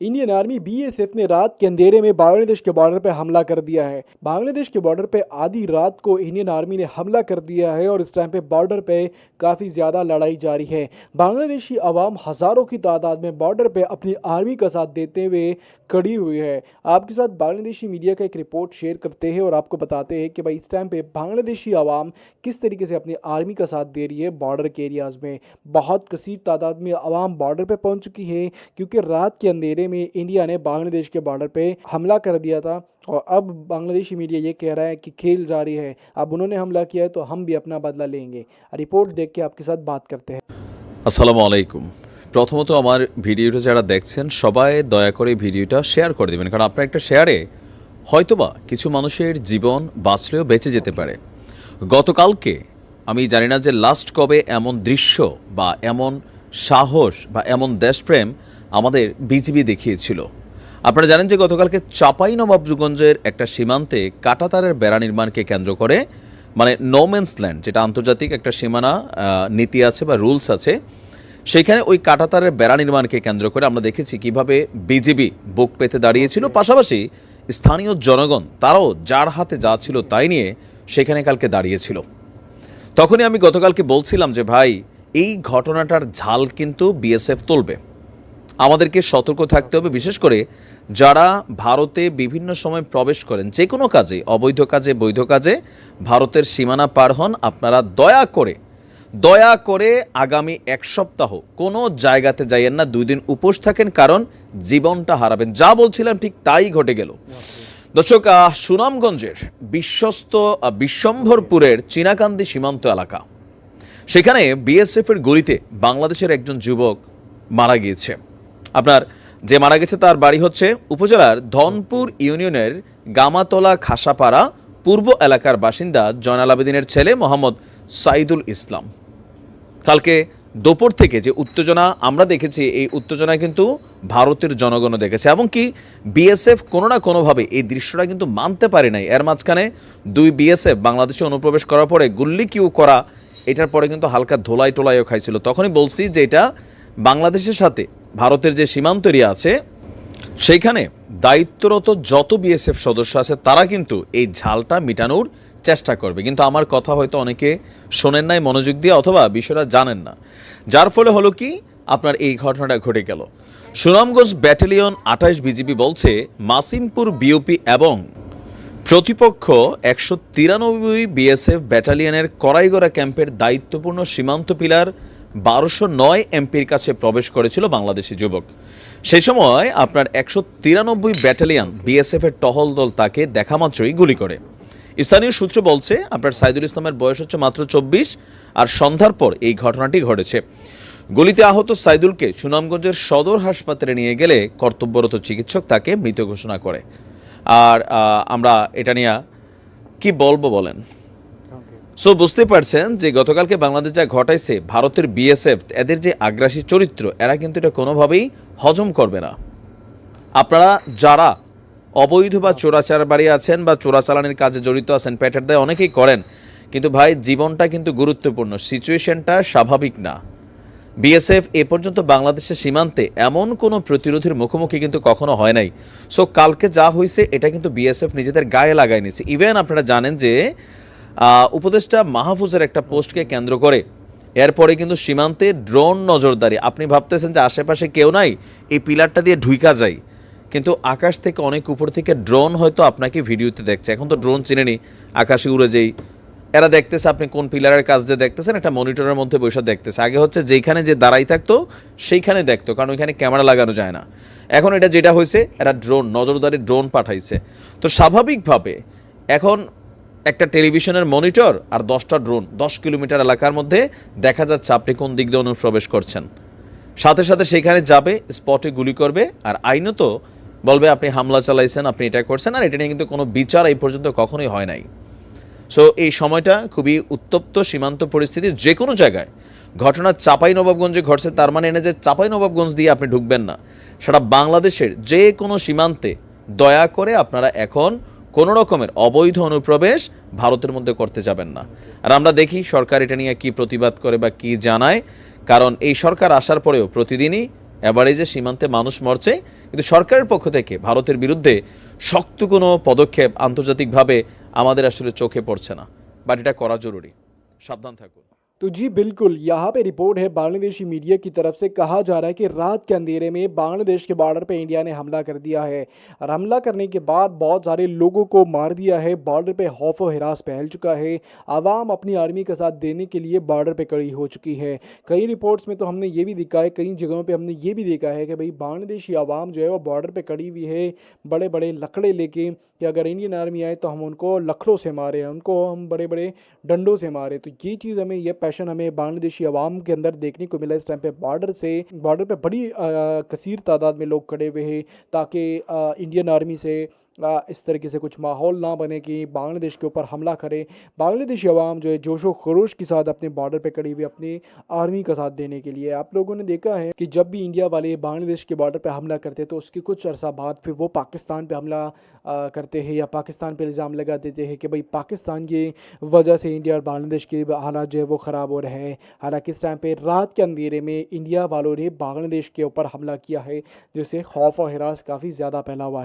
انڈین آرمی بی ایس ایف نے رات کے اندھیرے میں بنگلہ دیش کے بارڈر پہ حملہ کر دیا ہے۔ بنگلہ دیش کے بارڈر پہ آدھی رات کو انڈین آرمی نے حملہ کر دیا ہے اور اس ٹائم پہ بارڈر پہ کافی زیادہ لڑائی جاری ہے۔ بنگلہ دیشی عوام ہزاروں کی تعداد میں بارڈر پہ اپنی آرمی کا ساتھ دیتے ہوئے کھڑی ہوئی ہے۔ آپ کے ساتھ بنگلہ دیشی میڈیا کا ایک رپورٹ شیئر کرتے ہیں اور آپ کو بتاتے ہیں کہ بھائی اس ٹائم پہ بنگلہ دیشی عوام کس طریقے سے اپنی آرمی کا ساتھ دے رہی ہے بارڈر کے ایریاز میں۔ بہت کثیر تعداد میں عوام بارڈر پہ پہنچ چکی ہے کیونکہ رات کے اندھیرے में इंडिया ने बांग्लादेश के बॉर्डर पे हमला कर दिया था और अब बांग्लादेशी मीडिया ये कह रहा है कि खेल जारी है अब उन्होंने हमला किया है तो हम भी अपना बदला लेंगे रिपोर्ट देख के आपके साथ बात करते हैं আসসালামু আলাইকুম প্রথমত আমার ভিডিওটা যারা দেখছেন সবাই দয়া করে ভিডিওটা শেয়ার করে দেবেন কারণ আপনার একটা শেয়ারে হয়তোবা কিছু মানুষের জীবন বাঁচলেও বেঁচে যেতে পারে গতকালকে আমি জানি না যে লাস্ট কবে এমন দৃশ্য বা এমন সাহস বা এমন দেশপ্রেম আমাদের বিজিবি দেখিয়েছিল। আপনারা জানেন যে গতকালকে চাপাই নবাবগঞ্জের একটা সীমান্তে কাটাতারের বেড়া নির্মাণকে কেন্দ্র করে মানে নোম্যান্স ল্যান্ড যেটা আন্তর্জাতিক একটা সীমানা নীতি আছে বা রুলস আছে সেইখানে ওই কাটাতারের বেড়া নির্মাণকে কেন্দ্র করে আমরা দেখেছি কীভাবে বিজিবি বুক পেতে দাঁড়িয়েছিল। পাশাপাশি স্থানীয় জনগণ তারাও যার হাতে যা ছিল তাই নিয়ে সেখানে কালকে দাঁড়িয়েছিল। তখনই আমি গতকালকে বলছিলাম যে ভাই এই ঘটনাটার ঝাল কিন্তু বিএসএফ তুলবে। আমাদেরকে সতর্ক থাকতে হবে, বিশেষ করে যারা ভারতে বিভিন্ন সময় প্রবেশ করেন, যে কোনো কাজে, অবৈধ কাজে, বৈধ কাজে, ভারতের সীমানা পার হন, আপনারা দয়া করে দয়া করে আগামী এক সপ্তাহ কোনো জায়গাতে যাইয়েন না, দুই দিন উপোস থাকেন, কারণ জীবনটা হারাবেন। যা বলছিলাম ঠিক তাই ঘটে গেল। দর্শক সুনামগঞ্জের বিশ্বস্ত বিশ্বম্ভরপুরের চীনাকান্দি সীমান্ত এলাকা। সেখানে বিএসএফ এর গুলিতে বাংলাদেশের একজন যুবক মারা গিয়েছে। আপনার যে মারা গেছে তার বাড়ি হচ্ছে উপজেলার ধনপুর ইউনিয়নের গামাতলা খাসাপাড়া পূর্ব এলাকার বাসিন্দা জয়নাল আবেদিনের ছেলে মোহাম্মদ সাইদুল ইসলাম। কালকে দুপুর থেকে যে উত্তেজনা আমরা দেখেছি, এই উত্তেজনা কিন্তু ভারতের জনগণও দেখেছে এমনকি বিএসএফ কোনো না কোনোভাবে এই দৃশ্যটা কিন্তু মানতে পারে নাই। এর মাঝখানে দুই বিএসএফ বাংলাদেশে অনুপ্রবেশ করার পরে গুল্লি কিউ করা, এটার পরে কিন্তু হালকা ধোলাই টোলাইও খাইছিল। তখনই বলছি যে এটা বাংলাদেশের সাথে ভারতের যে সীমান্ত এরিয়া আছে, সেইখানে দায়িত্বরত যত বিএসএফ সদস্য আছে, তারা কিন্তু এই ঝালটা মিটানোর চেষ্টা করবে। কিন্তু আমার কথা হয়তো অনেকে শোনেন নাই, মনোযোগ দিয়ে, অথবা বিষয়টা জানেন না। যার ফলে হলো কি, আপনার এই ঘটনাটা ঘটে গেল। সুনামগঞ্জ ব্যাটালিয়ন আঠাশ বিজিবি বলছে, মাসিমপুর বিওপি এবং প্রতিপক্ষ একশো তিরানব্বই বিএসএফ ব্যাটালিয়নের করাইগড়া ক্যাম্পের দায়িত্বপূর্ণ সীমান্ত পিলার বারোশো নয় এমপির কাছে প্রবেশ করেছিল বাংলাদেশি যুবক। সেই সময় আপনার একশো তিরানব্বই ব্যাটালিয়ন বিএসএফ এর টহল দল তাকে দেখা মাত্রই গুলি করে। স্থানীয় সূত্র বলছে, আপনার সাইদুল ইসলামের বয়স হচ্ছে মাত্র চব্বিশ আর সন্ধ্যার পর এই ঘটনাটি ঘটেছে। গুলিতে আহত সাইদুলকে সুনামগঞ্জের সদর হাসপাতালে নিয়ে গেলে কর্তব্যরত চিকিৎসক তাকে মৃত ঘোষণা করে। আর আমরা এটা নিয়ে কি বলব বলেন? সো বুঝতে পারছেন যে গতকালকে বাংলাদেশ যা ঘটাইছে, ভারতের বিএসএফ এদের যে আগ্রাসী চরিত্র, এরা কিন্তু এটা কোনোভাবেই হজম করবে না। আপনারা যারা অবৈধ বা চোরাচার বাড়ি আছেন বা চোরাচালানের কাজে জড়িত আছেন, প্যাটার দায় অনেকেই করেন, কিন্তু ভাই, জীবনটা কিন্তু গুরুত্বপূর্ণ, সিচুয়েশনটা স্বাভাবিক না। বিএসএফ এ পর্যন্ত বাংলাদেশের সীমান্তে এমন কোনো প্রতিরোধের মুখোমুখি কিন্তু কখনো হয় নাই। সো কালকে যা হয়েছে এটা কিন্তু বিএসএফ নিজেদের গায়ে লাগায় নিছে। ইভেন আপনারা জানেন যে উপদেষ্টা মাহফুজের একটা পোস্টকে কেন্দ্র করে। এরপরে কিন্তু সীমান্তে ড্রোন নজরদারি। আপনি ভাবতেছেন যে আশেপাশে কেউ নাই, এই পিলারটা দিয়ে ঢুইকা যায়। কিন্তু আকাশ থেকে অনেক উপর থেকে ড্রোন হয়তো আপনাকে ভিডিওতে দেখছে। এখন তো ড্রোন চিনে চিনেনি, আকাশে উড়ে যেই। এরা দেখতেছে আপনি কোন পিলারের কাজ দিয়ে দেখতেছেন, একটা মনিটরের মধ্যে বসে দেখতেছে। আগে হচ্ছে যেখানে যে দাঁড়াই থাকতো, সেইখানে দেখতো, কারণ ওইখানে ক্যামেরা লাগানো যায় না। এখন এটা যেটা হয়েছে, এরা ড্রোন, নজরদারি ড্রোন পাঠাইছে। তো স্বাভাবিকভাবে এখন একটা টেলিভিশনের মনিটর আর দশটা ড্রোন, দশ কিলোমিটার এলাকার মধ্যে দেখা যাচ্ছে আপনি কোন দিক দিয়ে অনুপ্রবেশ করছেন। সাথে সাথে সেখানে যাবে, স্পটে গুলি করবে, আর আইনত বলবে আপনি হামলা চালাইছেন, আপনি এটা করছেন, আর এটা নিয়ে কিন্তু কোনো বিচার এই পর্যন্ত কখনোই হয় নাই। সো এই সময়টা খুবই উত্তপ্ত, সীমান্ত পরিস্থিতি যে কোনো জায়গায়। ঘটনা চাপাই নবাবগঞ্জে ঘটছে, তার মানে এনে যে চাপাই নবাবগঞ্জ দিয়ে আপনি ঢুকবেন না। সারা বাংলাদেশের যে কোনো সীমান্তে দয়া করে আপনারা এখন কোনো রকমের অবৈধ অনুপ্রবেশ ভারতের মধ্যে করতে যাবেন না। আর আমরা দেখি সরকার এটা নিয়ে কি প্রতিবাদ করে বা কি জানায়। কারণ এই সরকার আসার পরেও প্রতিদিনই এভারেজে সীমান্তে মানুষ মরছে। কিন্তু সরকারের পক্ষ থেকে ভারতের বিরুদ্ধে শক্ত কোনো পদক্ষেপ আন্তর্জাতিকভাবে আমাদের আসলে চোখে পড়ছে না। বাট এটা করা জরুরি। সাবধান থাকুন। تو جی بالکل، یہاں پہ رپورٹ ہے بنگلہ دیشی میڈیا کی طرف سے، کہا جا رہا ہے کہ رات کے اندھیرے میں بنگلہ دیش کے بارڈر پہ انڈیا نے حملہ کر دیا ہے۔ اور حملہ کرنے کے بعد بہت سارے لوگوں کو مار دیا ہے، بارڈر پہ خوف و ہراس پھیل چکا ہے۔ عوام اپنی آرمی کا ساتھ دینے کے لیے بارڈر پہ کڑی ہو چکی ہے۔ کئی رپورٹس میں تو ہم نے یہ بھی دیکھا ہے، کئی جگہوں پہ ہم نے یہ بھی دیکھا ہے کہ بھائی بنگلہ دیشی عوام جو ہے وہ بارڈر پہ کڑی ہوئی ہے بڑے بڑے لکڑے لے کے کہ اگر انڈین آرمی آئے تو ہم ان کو لکڑوں سے مارے، ان کو ہم بڑے بڑے ڈنڈوں سے مارے۔ تو یہ چیز ہمیں یہ فیشن ہمیں بنگلہ دیشی عوام کے اندر دیکھنے کو ملا۔ اس ٹائم پہ بارڈر سے بارڈر پہ بڑی کثیر تعداد میں لوگ کھڑے ہوئے ہیں تاکہ انڈین آرمی سے اس طریقے سے کچھ ماحول نہ بنے کہ بنگلہ دیش کے اوپر حملہ کرے۔ بنگلہ دیشی عوام جو ہے جوش و خروش کے ساتھ اپنے بارڈر پہ کڑی ہوئی اپنی آرمی کا ساتھ دینے کے لیے۔ آپ لوگوں نے دیکھا ہے کہ جب بھی انڈیا والے بنگلہ دیش کے بارڈر پہ حملہ کرتے تو اس کے کچھ عرصہ بعد پھر وہ پاکستان پہ حملہ کرتے ہیں یا پاکستان پہ الزام لگا دیتے ہیں کہ بھائی پاکستان کی وجہ سے انڈیا اور بنگلہ دیش کے حالات جو ہے وہ خراب ہو رہے ہیں۔ حالانکہ اس ٹائم پہ رات کے اندھیرے میں انڈیا والوں نے بنگلہ دیش کے اوپر حملہ کیا ہے، جس سے خوف و ہراس کافی زیادہ پھیلا ہوا ہے۔